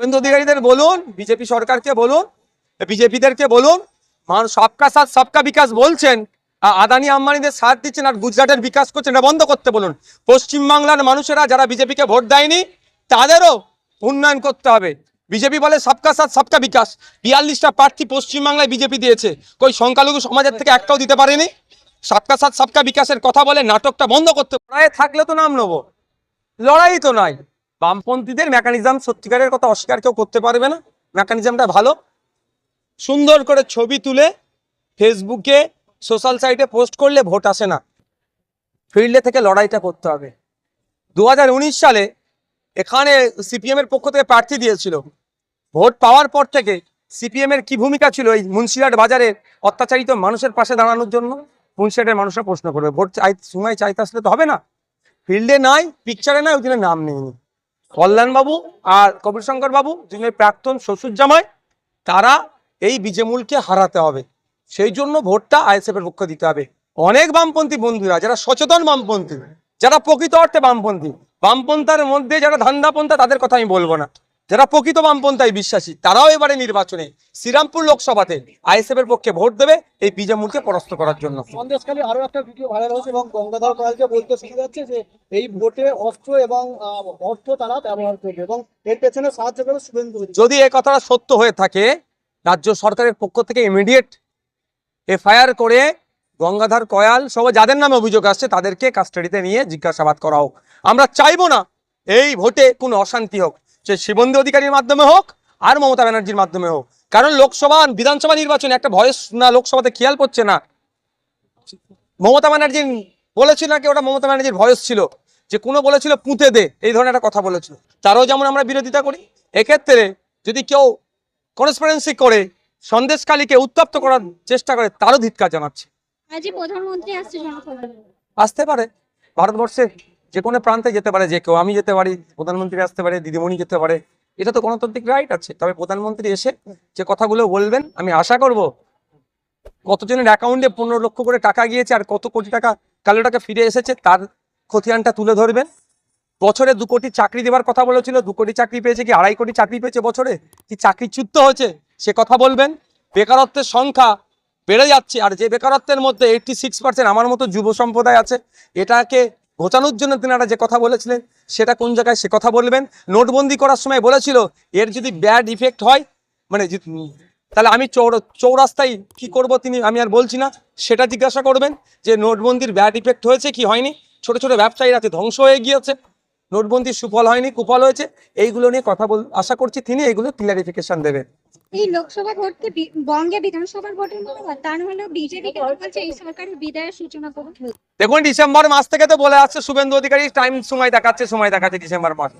শুভেন্দু অধিকারীদের বলুন, বিজেপি সরকারকে বলুন, বিজেপিদেরকে বলুন মানুষ সবকা সাথ, সবকা বিকাশ বলছেন আদানি আম্বানিদের সাথ দিচ্ছেন আর গুজরাটের বিকাশ করছেন, এটা বন্ধ করতে বলুন। পশ্চিমবাংলার মানুষেরা যারা বিজেপিকে ভোট দেয়নি, তাদেরও উন্নয়ন করতে হবে। বিজেপি বলে সবকা সাথ, সবকা বিকাশ। বিয়াল্লিশটা প্রার্থী পশ্চিমবাংলায় বিজেপি দিয়েছে। কই সংখ্যালঘু সমাজের থেকে একটাও দিতে পারেনি? সবকা সাথ, সবকা বিকাশের কথা বলে নাটকটা বন্ধ করতে লড়াইয়ে থাকলে তো নাম নেব। লড়াই তো নাই বামপন্থীদের মেকানিজম সত্যিকারের কথা অস্বীকার কেউ করতে পারবে না। মেকানিজমটা ভালো। সুন্দর করে ছবি তুলে ফেসবুকে সোশ্যাল সাইটে পোস্ট করলে ভোট আসে না। ফিল্ডে থেকে লড়াইটা করতে হবে। দু হাজার উনিশ সালে এখানে সিপিএম এর পক্ষ থেকে প্রার্থী দিয়েছিল। ভোট পাওয়ার পর থেকে সিপিএম এর কি ভূমিকা ছিল এই মুন্সিরহাট বাজারে অত্যাচারিত মানুষের পাশে দাঁড়ানোর জন্য? মুন্সিরহাটের মানুষরা প্রশ্ন করবে। ভোট চাই সময় চাইতে আসলে তো হবে না। ফিল্ডে নাই পিকচারে নাই, ওই নাম নেয়নি কল্যাণবাবু আর কবির শঙ্কর বাবু দুজনের প্রাক্তন শ্বশুর জামাই তারা এই বিজেমূলকে হারাতে হবে। সেই জন্য ভোটটা আইএসএফ এর পক্ষে দিতে হবে। অনেক বামপন্থী বন্ধুরা, যারা সচেতন বামপন্থী, যারা প্রকৃত অর্থে বামপন্থী, বামপন্থার মধ্যে যারা ধান্দাপন্থা, তাদের কথা আমি বলব না। যারা প্রকৃত বামপন্থায় বিশ্বাসী তারাও এবারে নির্বাচনে শ্রীরামপুর লোকসভাতে আইএসএফ এর পক্ষে ভোট দেবে এই বিজেমুলকে পরাস্ত করার জন্য। সন্দেশখালী আরও একটা ভিডিও ভাইরাল হচ্ছে এবং গঙ্গাধর কয়ালকে বলতে শোনা যাচ্ছে যে এই ভোটে অস্ত্র এবং অর্থ তারা ব্যবহার করবে এবং এর পেছনে সাহায্য করবে শুভেন্দু যদি এই কথাটা সত্য হয়ে থাকে রাজ্য সরকারের পক্ষ থেকে ইমিডিয়েট এফআইআর করে গঙ্গাধর কয়াল সহ যাদের নামে অভিযোগ আসছে তাদেরকে কাস্টাডিতে নিয়ে জিজ্ঞাসাবাদ করা হোক আমরা চাইব না এই ভোটে কোনো অশান্তি হোক। সে শিবন্দী অধিকারীর মাধ্যমে হোক আর মমতা ব্যানার্জির মাধ্যমে হোক। কারণ লোকসভা বিধানসভা নির্বাচনে একটা ভয়েস না লোকসভাতে খেয়াল পড়ছে না। মমতা ব্যানার্জি বলেছিল নাকি ওটা মমতা ব্যানার্জির ভয়েস ছিল? যে কোনো বলেছিল পুঁতে দে এই ধরনের একটা কথা বলেছিল। তারও যেমন আমরা বিরোধিতা করি এক্ষেত্রে যদি কেউ কনসপারেন্সি করে সন্দেশকালীকে উত্তপ্ত করার চেষ্টা করে তারও ধিৎকার জানাচ্ছে। প্রধানমন্ত্রী আসতে পারে। ভারতবর্ষে যে কোনো প্রান্তে যেতে পারে, যে কেউ আমি যেতে পারি, প্রধানমন্ত্রী আসতে পারে, দিদিমণি যেতে পারে, এটা তো গণতান্ত্রিক রাইট আছে। তবে প্রধানমন্ত্রী এসে যে কথাগুলো বলবেন, আমি আশা করব কতজনের অ্যাকাউন্টে পনেরো লক্ষ করে টাকা গিয়েছে আর কত কোটি টাকা কালো টাকা ফিরে এসেছে, তার খতিয়ানটা তুলে ধরবেন। বছরে দু কোটি চাকরি দেওয়ার কথা বলেছিল, দু কোটি চাকরি পেয়েছে কি, আড়াই কোটি চাকরি পেয়েছে বছরে? কি চাকরিচ্যুত হয়েছে? সে কথা বলবেন। বেকারত্বের সংখ্যা বেড়ে যাচ্ছে, আর যে বেকারত্বের মধ্যে এইটটি সিক্স পার্সেন্ট আমার মতো যুব সম্প্রদায় আছে, এটাকে ঘোচানোর জন্য তিনারা যে কথা বলেছিলেন, সেটা কোন জায়গায় সে কথা বলবেন? নোটবন্দি করার সময় বলেছিল, এর যদি ব্যাড ইফেক্ট হয় মানে তাহলে আমি চৌর, চৌরাস্তায় কি করব তিনি, আমি আর বলছি না। সেটা জিজ্ঞাসা করবেন যে নোটবন্দির ব্যাড ইফেক্ট হয়েছে কি হয়নি? ছোট ছোট আছে ধ্বংস হয়ে গিয়েছে, নোটবন্দির সুফল হয়নি, কুফল হয়েছে, এইগুলো নিয়ে কথা বল, আশা করছি তিনি এইগুলো ক্লিয়ারিফিকেশন দেবেন। এই লোকসভা ভোটকে বঙ্গে বিধানসভার ভোটের তা না হলেও বিজেপি বলছে এই সরকারের বিদায়ের সূচনা করুন। দেখুন, ডিসেম্বর মাস থেকে তো বলে আসছে, শুভেন্দু অধিকারী টাইম সময় দেখাচ্ছে সময় দেখাচ্ছে ডিসেম্বর মাস।